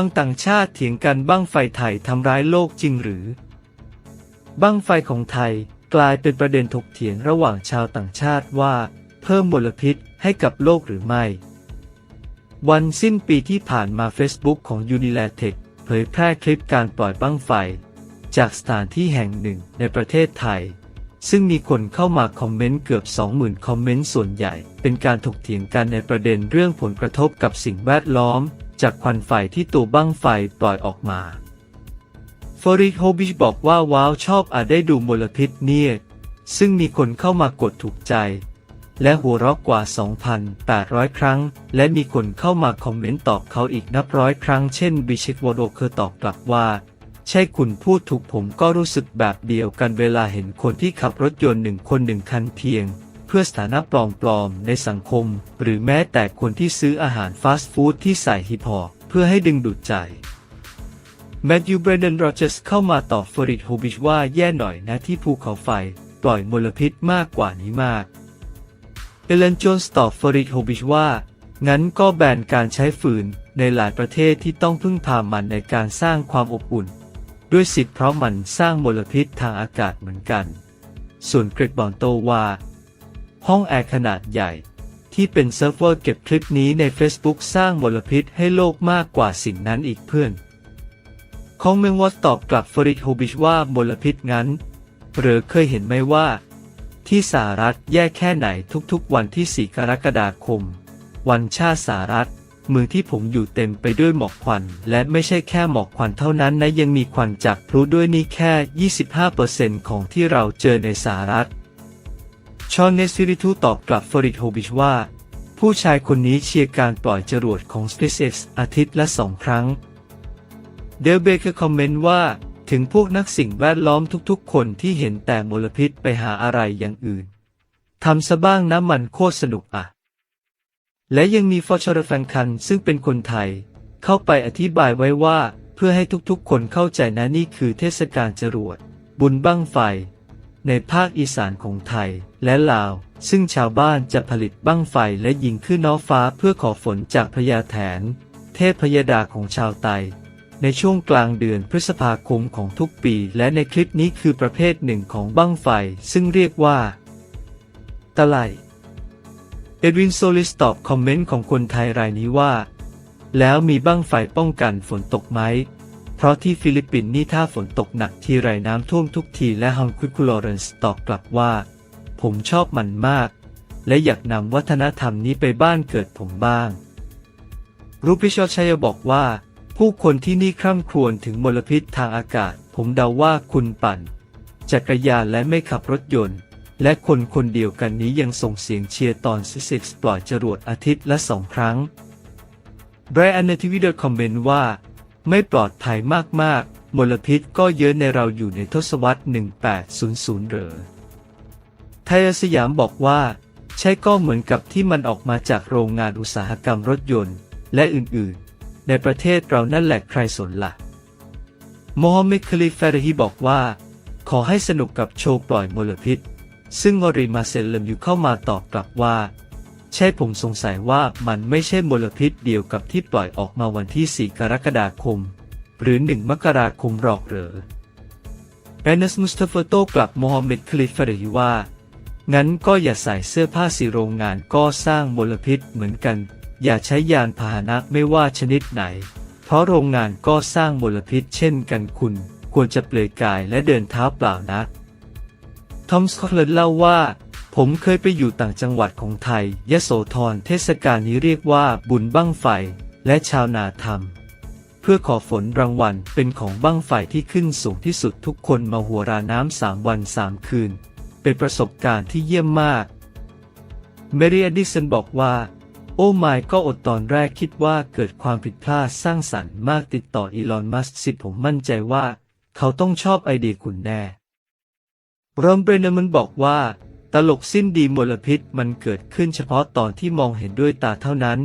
ฟังต่างชาติเถียงกันบั้งไฟไทยทำร้ายโลกจริงหรือบั้งไฟของไทยกลายเป็นประเด็นถกเถียงระหว่างชาวต่างชาติว่า เพิ่มมลพิษให้กับโลกหรือไม่ วันสิ้นปีที่ผ่านมา Facebook ของ Unilatech เผยแพร่คลิปการปล่อยบั้งไฟ จากสถานที่แห่งหนึ่งในประเทศไทย ซึ่งมีคนเข้ามาคอมเมนต์เกือบ 20,000 คอมเมนต์ส่วนใหญ่ เป็นการถกเถียงกันในประเด็นเรื่องผลกระทบกับสิ่งแวดล้อม จากควันไฟที่ตัวบั้งไฟปล่อยออกมาฟอริกโฮบิชบอกว่าว้าวชอบอาจได้ดูมลพิษเนี่ย ซึ่งมีคนเข้ามากดถูกใจ และหัวเราะกว่า 2,800 ครั้ง และมีคนเข้ามาคอมเมนต์ตอบเขาอีกนับร้อยครั้งเช่นบิชิกวอโดเคอตอบกลับว่าใช่คุณพูดถูกผมก็รู้สึกแบบเดียวกันเวลาเห็นคนที่ขับรถยนต์หนึ่งคนหนึ่งคันเพียง เพื่อสถานะปลอมๆในสังคม หรือแม้แต่คนที่ซื้ออาหารฟาสต์ฟู้ดที่ใส่ฮิปฮอปเพื่อให้ดึงดูดใจแมทธิวเบรนดนโรเจสเข้ามาตอบฟอริดโฮบิชว่าแย่หน่อยนะที่ภูเขาไฟ ปล่อยมลพิษมากกว่านี้มากเอเลนโจนส์ตอบฟอริดโฮบิชว่า งั้นก็แบนการใช้ฟืนในหลายประเทศที่ต้องพึ่งพามันในการสร้างความอบอุ่น ด้วยสิทธิ์เพราะมันสร้างมลพิษทางอากาศเหมือนกัน ส่วนเกรกบอนโตว่า ห้องแอร์ขนาดใหญ่ ที่เป็นเซิร์ฟเวอร์เก็บคลิปนี้ใน Facebook สร้างมลพิษให้โลกมากกว่าสิ่งนั้นอีกเพื่อนคองเมงวอตตอบกลับฟอริดโฮบิชว่ามลพิษงั้น หรือเคยเห็นไหมว่า ที่สหรัฐแย่แค่ไหนทุกๆ วันที่ 4 กรกฎาคม วันชาติสหรัฐเมืองที่ผมอยู่เต็มไปด้วยหมอกควัน และไม่ใช่แค่หมอกควันเท่านั้นนะยังมีควันจากพลุด้วยนี่แค่ 25%ของที่เราเจอในสหรัฐ ชอนเนสฟิริทูตอบกลับฟอริดโฮบิชว่า ผู้ชายคนนี้เชียร์การปล่อยจรวดของ SpaceX อาทิตย์ละสองครั้ง เดลเบเกอร์คอมเมนต์ว่า ถึงพวกนักสิ่งแวดล้อมทุกๆ คนที่เห็นแต่มลพิษไปหาอะไรอย่างอื่นทำซะบ้างนะมันโคตรสนุกอะ และยังมีฟอชอร์แฟงคันซึ่งเป็นคนไทย เข้าไปอธิบายไว้ว่าเพื่อให้ทุกๆ คนเข้าใจนะนี่คือเทศกาลจรวด บุญบั้งไฟ ในภาคอีสานของไทยและลาว ซึ่งชาวบ้านจะผลิตบั้งไฟและยิงขึ้นน้อฟ้าเพื่อขอฝนจากพญาแถน เทพพยดาของชาวไต ในช่วงกลางเดือนพฤษภาคมของทุกปี และในคลิปนี้คือประเภทหนึ่งของบั้งไฟซึ่งเรียกว่า ตะไลเอ็ดวินโซลิสตอบคอมเมนต์ของคนไทยรายนี้ว่า แล้วมีบั้งไฟป้องกันฝนตกไหม เพราะที่ฟิลิปปินส์นี่ถ้าฝนตกหนักทีไรน้ำท่วมทุกทีและฮังคุคุลอเรนส์ตอบกลับว่า ผมชอบมันมาก และอยากนำวัฒนธรรมนี้ไปบ้านเกิดผมบ้าง รูปิชอชัยบอกว่า ผู้คนที่นี่คร่ำครวญถึงมลพิษทางอากาศ ผมเดาว่าคุณปั่น จักรยานและไม่ขับรถยนต์ และคนคนเดียวกันนี้ยังส่งเสียงเชียร์ตอนซิซิกปล่อยจรวดอาทิตย์ละสองครั้งไบรอันในทวิตเตอร์คอมเมนต์ว่า ไม่ปลอดภัยมากๆ มลพิษก็เยอะในเราอยู่ในทศวรรษ 1800 เหรอไทยสยามบอกว่า ใช่ก็เหมือนกับที่มันออกมาจากโรงงานอุตสาหกรรมรถยนต์ และอื่นๆ ในประเทศเรานั่นแหละใครสนละ่ะโมฮัมหม็ดคลีฟเฟรฮีบอกว่า ขอให้สนุกกับโชว์ปล่อยมลพิษ ซึ่งอริมาเซลเลมอยู่เข้ามาตอบกลับว่า ใช่ผมสงสัยว่ามันไม่ใช่มลพิษเดียวกับที่ปล่อยออกมาวันที่ 4 กรกฎาคม หรือ 1 มกราคมหรอกเหรอแอนนัสมุสตาฟโตกลับโมฮัมเหม็ดคลีฟฟรีว่า งั้นก็อย่าใส่เสื้อผ้าสีโรงงานก็สร้างมลพิษเหมือนกัน อย่าใช้ยานพาหนะไม่ว่าชนิดไหน เพราะโรงงานก็สร้างมลพิษเช่นกันคุณ ควรจะเปลือยกายและเดินเท้าเปล่านะทอมสคอตเลนเล่าว่า ผมเคยไปอยู่ต่างจังหวัดของไทย ยะโสธรเทศกาลนี้เรียกว่าบุญบั้งไฟ และชาวนาทำเพื่อขอฝนรางวัลเป็นของบั้งไฟที่ขึ้นสูงที่สุดทุกคนมาหัวราน้ำสามวันสามคืน เป็นประสบการณ์ที่เยี่ยมมากเมรีอดิสันบอกว่า โอ้ไม่ก็อดตอนแรกคิดว่าเกิดความผิดพลาดสร้างสรรค์มากติดต่ออีลอนมัสก์สิผมมั่นใจว่า เขาต้องชอบไอเดียคุณแน่รอมเบรนมันบอกว่า ตลกสิ้นดีมลพิษมันเกิดขึ้นเฉพาะตอนที่มองเห็นด้วยตาเท่านั้น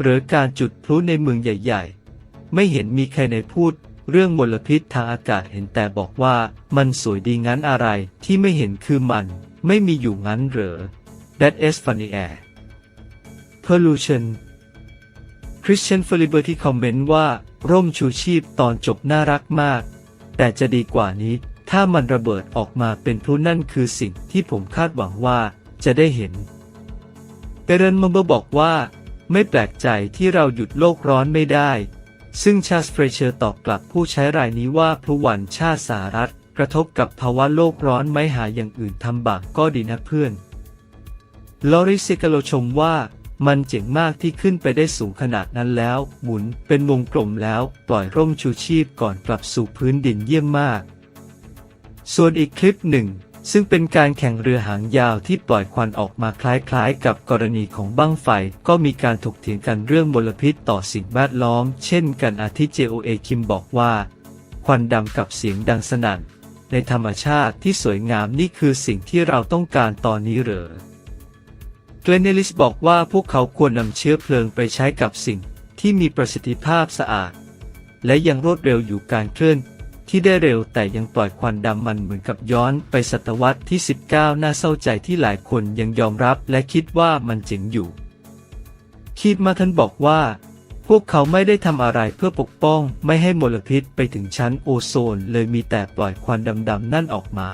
หรือการจุดพลุในเมืองใหญ่ ๆ ไม่เห็นมีใครในพูด เรื่องมลพิษทางอากาศเห็นแต่บอกว่า มันสวยดีงั้นอะไรที่ไม่เห็นคือมัน ไม่มีอยู่งั้นเหรอ That is funny air Pollution Christian for Liberty คอมเมนต์ว่า ร่มชูชีพตอนจบน่ารักมาก แต่จะดีกว่านี้ ถ้ามันระเบิดออกมาเป็นพลุนั่นคือสิ่งที่ผมคาดหวังว่าจะได้เห็นเปเรนมัมเบอร์บอกว่า ไม่แปลกใจที่เราหยุดโลกร้อนไม่ได้ ซึ่งชาสเฟรเชอร์ตอบกลับผู้ใช้รายนี้ว่าพลุวันชาสหรัฐ กระทบกับภาวะโลกร้อนไม่หาอย่างอื่นทำบางก็ดีนะเพื่อน ลอริซิกาโลชมว่ามันเจ๋งมากที่ขึ้นไปได้สูงขนาดนั้นแล้ว หมุนเป็นวงกลมแล้ว ปล่อยร่มชูชีพก่อนกลับสู่พื้นดินเยี่ยมมาก ส่วนอีกคลิปหนึ่ง ซึ่งเป็นการแข่งเรือหางยาวที่ปล่อยควันออกมาคล้ายๆ กับกรณีของบั้งไฟ ก็มีการถกเถียงกันเรื่องมลพิษต่อสิ่งแวดล้อม เช่นกันอาทิ JOA คิมบอกว่า ควันดำกับเสียงดังสนั่น ในธรรมชาติที่สวยงามนี่คือสิ่งที่เราต้องการตอนนี้เหรอเกรเนลิสบอกว่าพวกเขาควรนำเชื้อเพลิงไปใช้กับสิ่งที่มีประสิทธิภาพสะอาด และยังรวดเร็วอยู่การเคลื่อน ที่ได้เร็วแต่ยังปล่อยควันดำมันเหมือนกับย้อนไปศตวรรษที่ 19 น่าเศร้าใจที่หลายคนยังยอมรับและคิดว่ามันเจ๋งอยู่คีดมาทันบอกว่า พวกเขาไม่ได้ทำอะไรเพื่อปกป้องไม่ให้มลพิษไปถึงชั้นโอโซน เลยมีแต่ปล่อยควันดำๆนั่นออกมา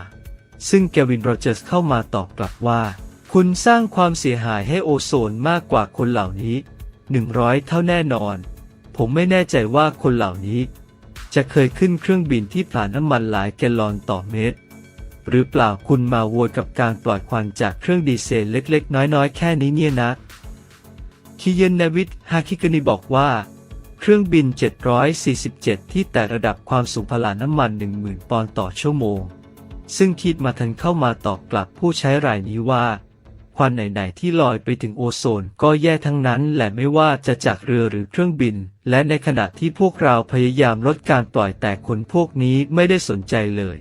ซึ่งแกวินโรเจอร์สเข้ามาตอบกลับว่า คุณสร้างความเสียหายให้โอโซนมากกว่าคนเหล่านี้ 100 เท่าแน่นอน ผมไม่แน่ใจว่าคนเหล่านี้ จะเคยขึ้นเครื่องบินที่ผ่านน้ำมันหลายแกลลอนต่อเมตร หรือเปล่าคุณมาโวยกับการปล่อยควันจากเครื่องดีเซลเล็ก ๆ น้อยๆ แค่นี้เนี่ยนะคิเยนนาวิทฮาคิกนิบอกว่า เครื่องบิน 747 ที่แต่ระดับความสูงพลาน้ำมัน 10,000 ปอนด์ต่อชั่วโมง ซึ่งคิดมาทันเข้ามาตอบกลับผู้ใช้รายนี้ว่า ควันไหนๆที่ลอยไปถึงโอโซนก็แย่ทั้งนั้นแหละไม่ว่าจะจากเรือหรือเครื่องบิน และในขณะที่พวกเราพยายามลดการปล่อยแต่คนพวกนี้ไม่ได้สนใจเลย